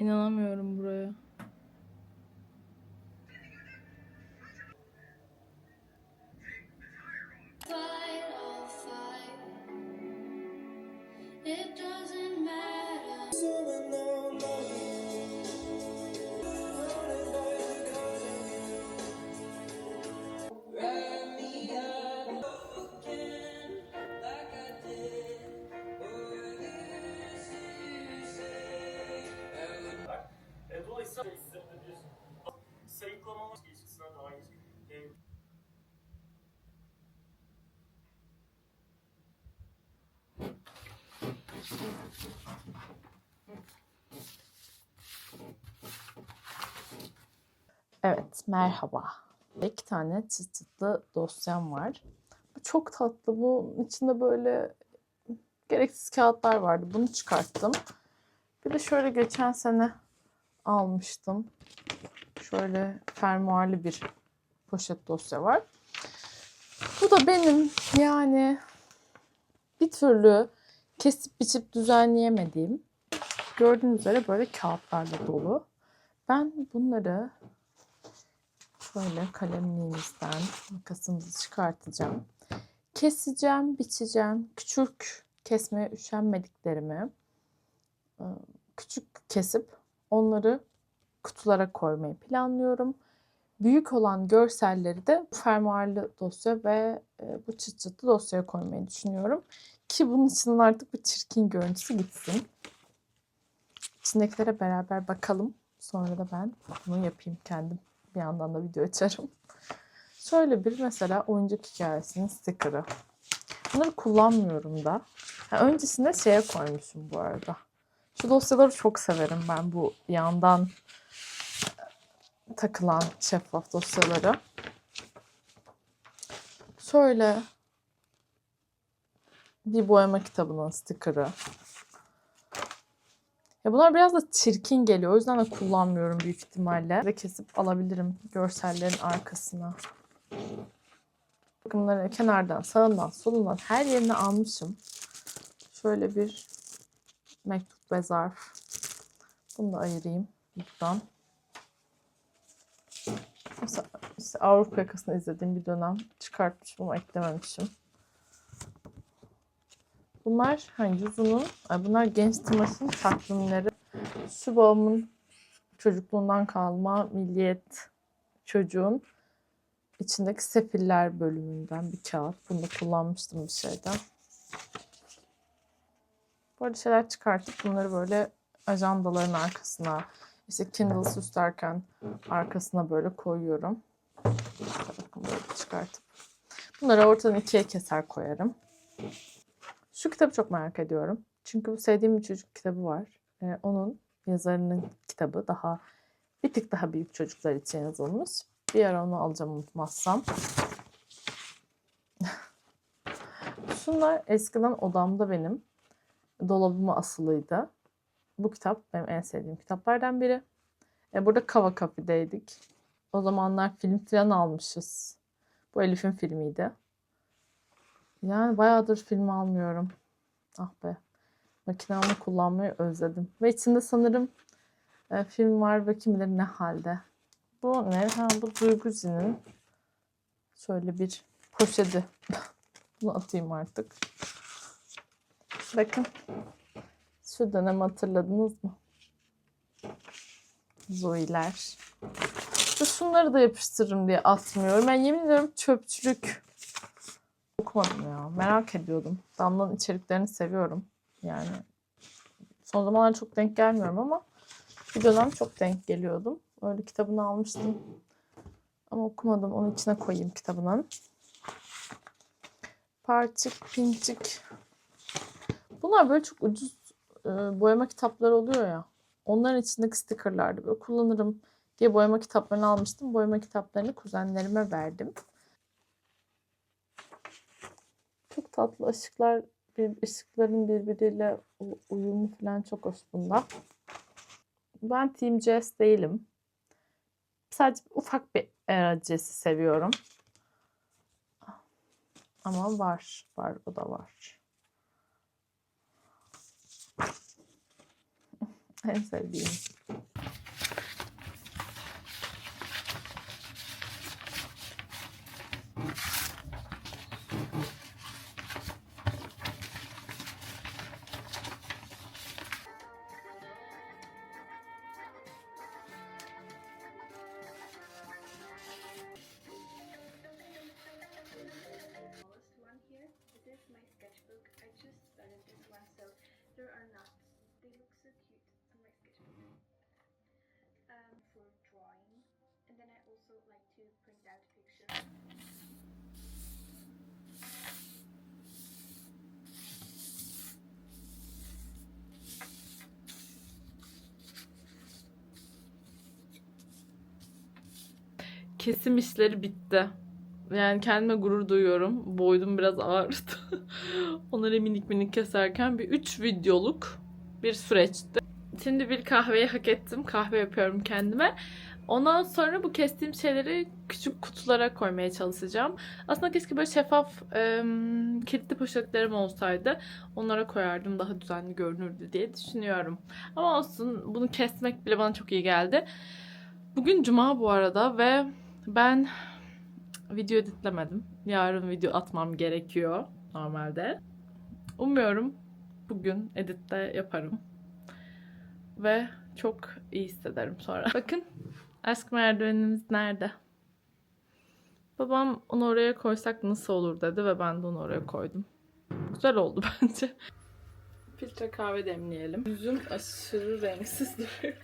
İnanamıyorum buraya. Evet, merhaba. İki tane çıt çıtlı dosyam var. Bu çok tatlı. Bunun içinde böyle gereksiz kağıtlar vardı. Bunu çıkarttım. Bir de şöyle geçen sene almıştım. Şöyle fermuarlı bir poşet dosya var. Bu da benim yani bir türlü kesip biçip düzenleyemediğim gördüğünüz üzere böyle kağıtlarla dolu. Ben bunları şöyle kalemliğimizden makasımızı çıkartacağım. Keseceğim, biçeceğim. Küçük kesmeye üşenmediklerimi e, küçük kesip onları kutulara koymayı planlıyorum. Büyük olan görselleri de fermuarlı dosya ve e, bu çıt çıtlı dosyaya koymayı düşünüyorum. Ki bunun içinden artık bir çirkin görüntüsü gitsin. İçindekilere beraber bakalım. Sonra da ben bunu yapayım kendim. Bir yandan da video açarım. Şöyle bir mesela oyuncak hikayesinin sticker'ı. Bunları kullanmıyorum da. Ha, öncesinde şeye koymuşum bu arada. Şu dosyaları çok severim ben bu yandan e, takılan şeffaf dosyaları. Şöyle bir boyama kitabının sticker'ı. Ya bunlar biraz da çirkin geliyor. O yüzden de kullanmıyorum büyük ihtimalle. Ve kesip alabilirim görsellerin arkasına. Bunları kenardan, sağından, solundan her yerine almışım. Şöyle bir mektup ve zarf. Bunu da ayırayım buradan. Mesela işte Avrupa yakasını izlediğim bir dönem çıkartmışım ama eklememişim. Bunlar Yuzu'nun, ay bunlar Genç Timas'ın takvimleri. Şu babamın çocukluğundan kalma Milliyet çocuğun içindeki sefiller bölümünden bir kağıt. Bunu da kullanmıştım bir şeyden. Böyle şeyler çıkartıp bunları böyle ajandaların arkasına, işte Kindle süslerken arkasına böyle koyuyorum. Bakın böyle çıkartıp. Bunları ortadan ikiye keser koyarım. Şu kitabı çok merak ediyorum. Çünkü bu sevdiğim bir çocuk kitabı var. Ee, onun yazarının kitabı daha bir tık daha büyük çocuklar için yazılmış. Bir ara onu alacağım unutmazsam. Şunlar eskiden odamda benim dolabıma asılıydı. Bu kitap benim en sevdiğim kitaplardan biri. E, burada Kava Cafe'deydik. O zamanlar film falan almışız. Bu Elif'in filmiydi. Yani bayağıdır film almıyorum. Ah be. Makinamı kullanmayı özledim. Ve içinde sanırım e, film var ve kim bilir ne halde. Bu ne? Ha, bu Duyguzi'nin şöyle bir poşeti. Bunu atayım artık. Bakın. Şu dönem hatırladınız mı? Zoe'ler. Şu şunları da yapıştırırım diye atmıyorum. Ben yemin ediyorum çöpçülük okumadım ya. Merak ediyordum. Damla'nın içeriklerini seviyorum. Yani son zamanlarda çok denk gelmiyorum ama bir dönem çok denk geliyordum. Öyle kitabını almıştım. Ama okumadım. Onun içine koyayım kitabının. Parçık, pinçik. Bunlar böyle çok ucuz e, boyama kitapları oluyor ya. Onların içindeki stickerlardı. Böyle kullanırım diye boyama kitaplarını almıştım. Boyama kitaplarını kuzenlerime verdim. Çok tatlı ışıklar, bir, ışıkların birbiriyle uyumu falan çok hoş bunda. Ben Team Jazz değilim. Sadece ufak bir Era Jazz'i seviyorum. Ama var, var, o da var. En sevdiğim. Kesim işleri bitti. Yani kendime gurur duyuyorum. Boydum biraz ağrıdı. Onları minik minik keserken bir 3 videoluk bir süreçti. Şimdi bir kahveyi hak ettim. Kahve yapıyorum kendime. Ondan sonra bu kestiğim şeyleri küçük kutulara koymaya çalışacağım. Aslında keşke böyle şeffaf em, kilitli poşetlerim olsaydı. Onlara koyardım daha düzenli görünürdü diye düşünüyorum. Ama olsun bunu kesmek bile bana çok iyi geldi. Bugün cuma bu arada ve ben video editlemedim. Yarın video atmam gerekiyor normalde. Umuyorum bugün editte yaparım. Ve çok iyi hissederim sonra. Bakın aşk merdivenimiz nerede? Babam onu oraya koysak nasıl olur dedi ve ben de onu oraya koydum. Güzel oldu bence. Filtre kahve demleyelim. Yüzüm aşırı renksiz duruyor.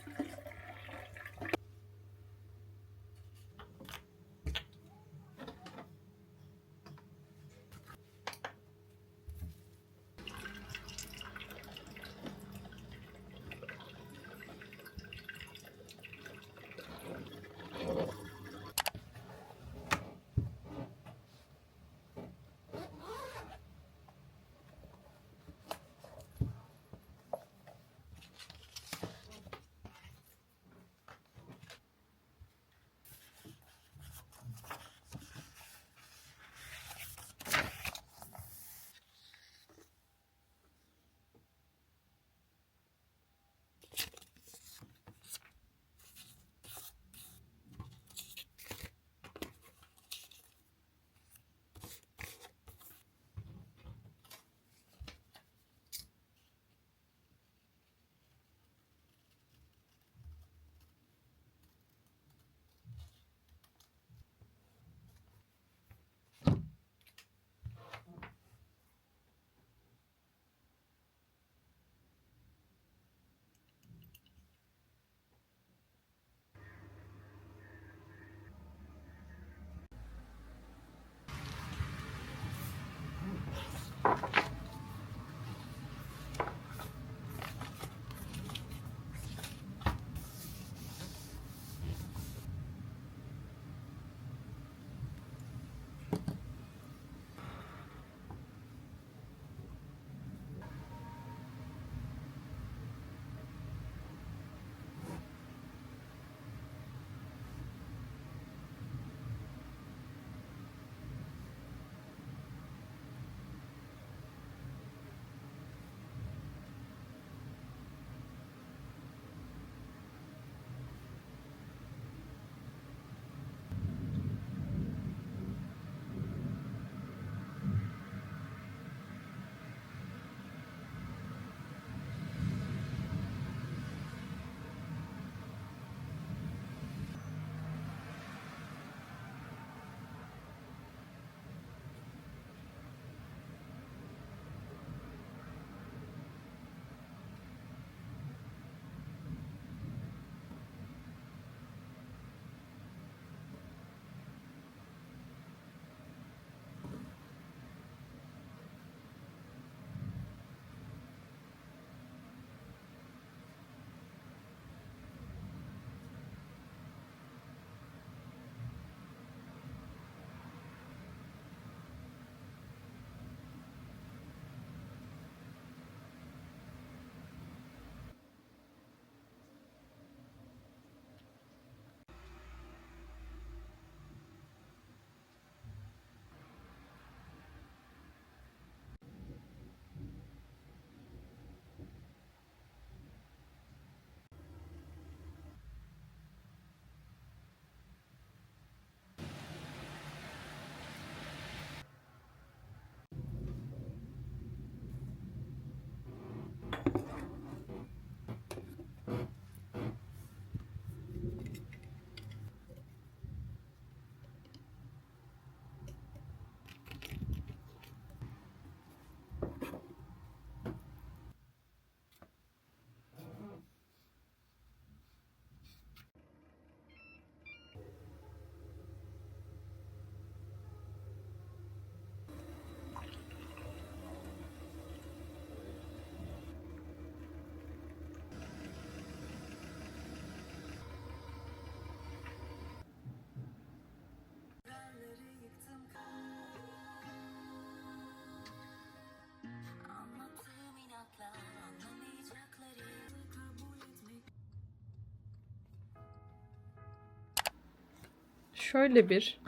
Şöyle bir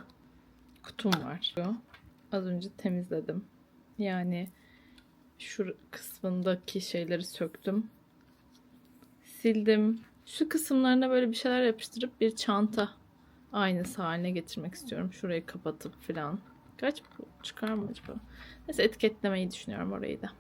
kutum var. Az önce temizledim. Yani şu kısmındaki şeyleri söktüm. Sildim. Şu kısımlarına böyle bir şeyler yapıştırıp bir çanta aynısı haline getirmek istiyorum. Şurayı kapatıp falan. Kaç bu çıkar mı acaba? Neyse etiketlemeyi düşünüyorum orayı da.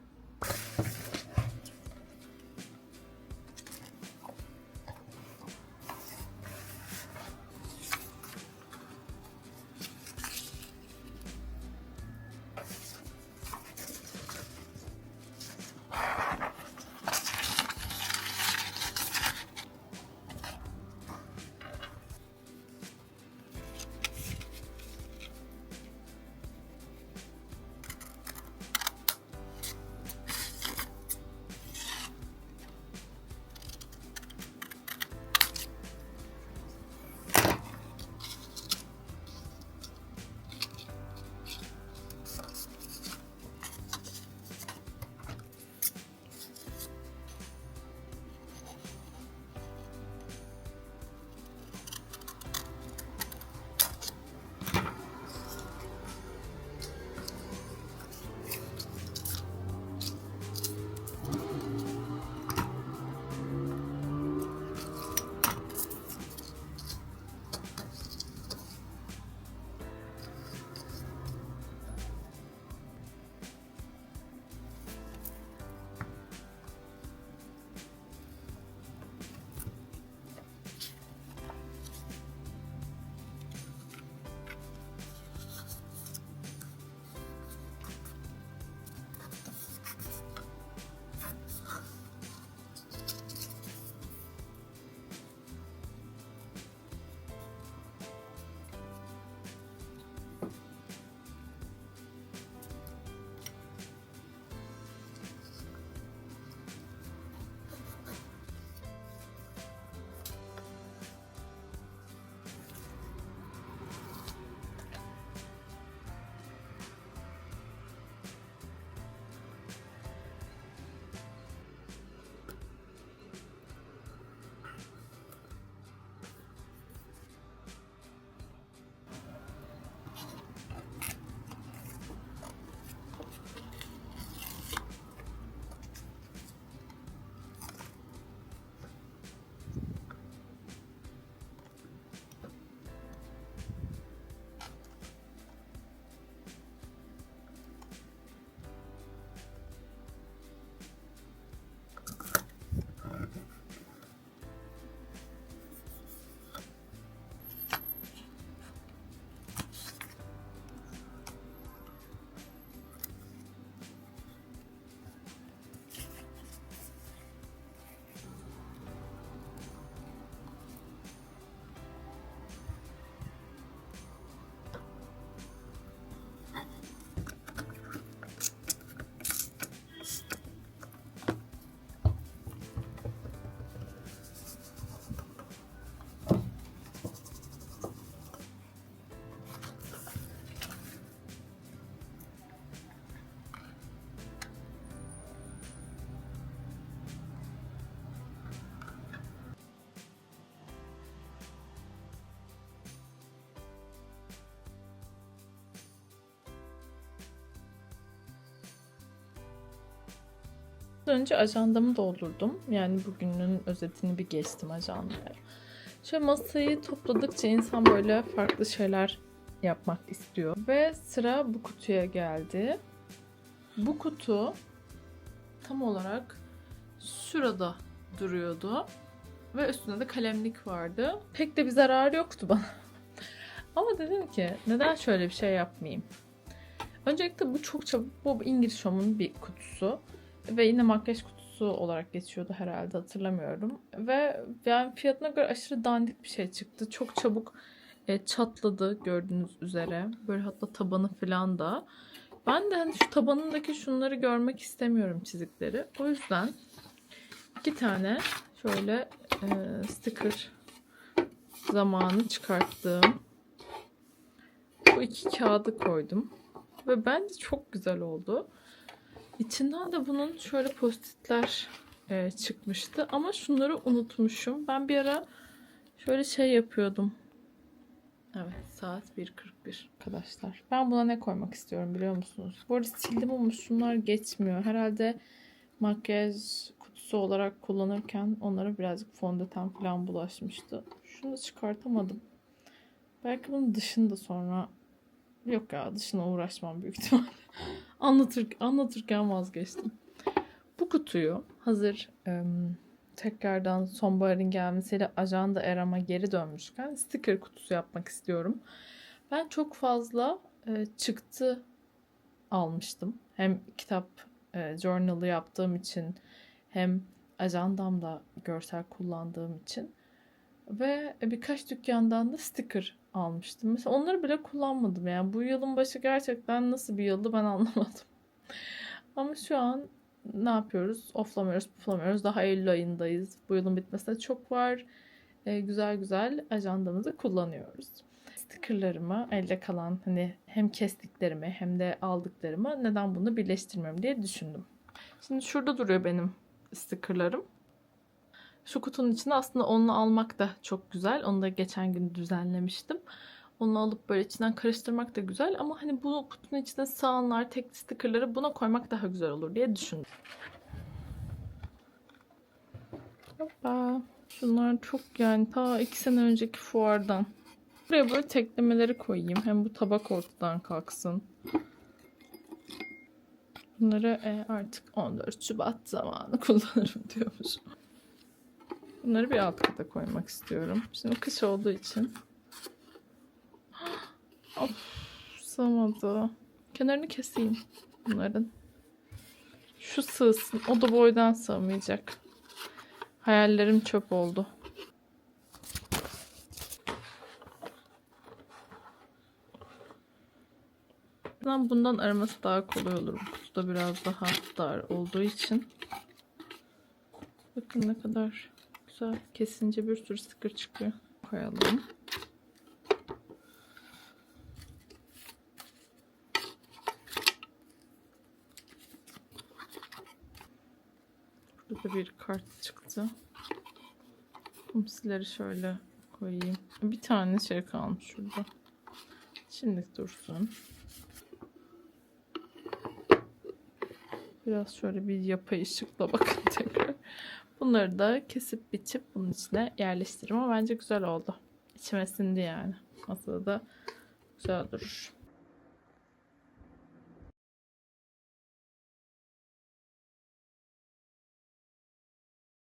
Önce ajandamı doldurdum. Yani bugünün özetini bir geçtim ajandaya. Şöyle masayı topladıkça insan böyle farklı şeyler yapmak istiyor. Ve sıra bu kutuya geldi. Bu kutu tam olarak şurada duruyordu. Ve üstünde de kalemlik vardı. Pek de bir zararı yoktu bana. Ama dedim ki neden şöyle bir şey yapmayayım? Öncelikle bu çok çabuk, bu İngiliz Home'un bir kutusu. Ve yine makyaj kutusu olarak geçiyordu herhalde hatırlamıyorum. Ve yani fiyatına göre aşırı dandik bir şey çıktı. Çok çabuk e, çatladı gördüğünüz üzere. Böyle hatta tabanı falan da. Ben de hani şu tabanındaki şunları görmek istemiyorum çizikleri. O yüzden iki tane şöyle e, sticker zamanı çıkarttığım bu iki kağıdı koydum. Ve bence çok güzel oldu. İçinden de bunun şöyle postitler e, çıkmıştı. Ama şunları unutmuşum. Ben bir ara şöyle şey yapıyordum. Evet saat 1.41 arkadaşlar. Ben buna ne koymak istiyorum biliyor musunuz? Bu arada sildim ama şunlar geçmiyor. Herhalde makyaj kutusu olarak kullanırken onlara birazcık fondöten falan bulaşmıştı. Şunu çıkartamadım. Belki bunun dışında sonra yok ya dışına uğraşmam büyük ihtimalle. Anlatır, anlatırken vazgeçtim. Bu kutuyu hazır em, tekrardan sonbaharın gelmesiyle ajanda erama geri dönmüşken sticker kutusu yapmak istiyorum. Ben çok fazla e, çıktı almıştım. Hem kitap e, journal'ı yaptığım için hem ajandamda görsel kullandığım için ve birkaç dükkandan da sticker almıştım. Mesela onları bile kullanmadım. Yani bu yılın başı gerçekten nasıl bir yıldı ben anlamadım. Ama şu an ne yapıyoruz? Oflamıyoruz, puflamıyoruz. Daha Eylül ayındayız. Bu yılın bitmesine çok var. Ee, güzel güzel ajandamızı kullanıyoruz. Stickerlarımı elde kalan hani hem kestiklerimi hem de aldıklarımı neden bunu birleştirmiyorum diye düşündüm. Şimdi şurada duruyor benim stickerlarım. Şu kutunun içinde aslında onu almak da çok güzel. Onu da geçen gün düzenlemiştim. Onu alıp böyle içinden karıştırmak da güzel ama hani bu kutunun içine sığanlar, tek stickerları buna koymak daha güzel olur diye düşündüm. Hoppa. Şunlar çok yani ta iki sene önceki fuardan. Buraya böyle teklemeleri koyayım. Hem bu tabak ortadan kalksın. Bunları e, artık 14 Şubat zamanı kullanırım diyormuş. Bunları bir alt kata koymak istiyorum. Şimdi kış olduğu için. Of, sığmadı. Kenarını keseyim bunların. Şu sığsın. O da boydan sığmayacak. Hayallerim çöp oldu. Bundan, bundan araması daha kolay olur. Bu kutuda biraz daha dar olduğu için. Bakın ne kadar güzel. Kesince bir sürü sticker çıkıyor. Koyalım. Burada bir kart çıktı. Kumsileri şöyle koyayım. Bir tane şey kalmış şurada. Şimdilik dursun. Biraz şöyle bir yapay ışıkla bakın tekrar. Bunları da kesip biçip bunun içine yerleştiririm ama bence güzel oldu. İçime sindi yani. Masada da güzel durur.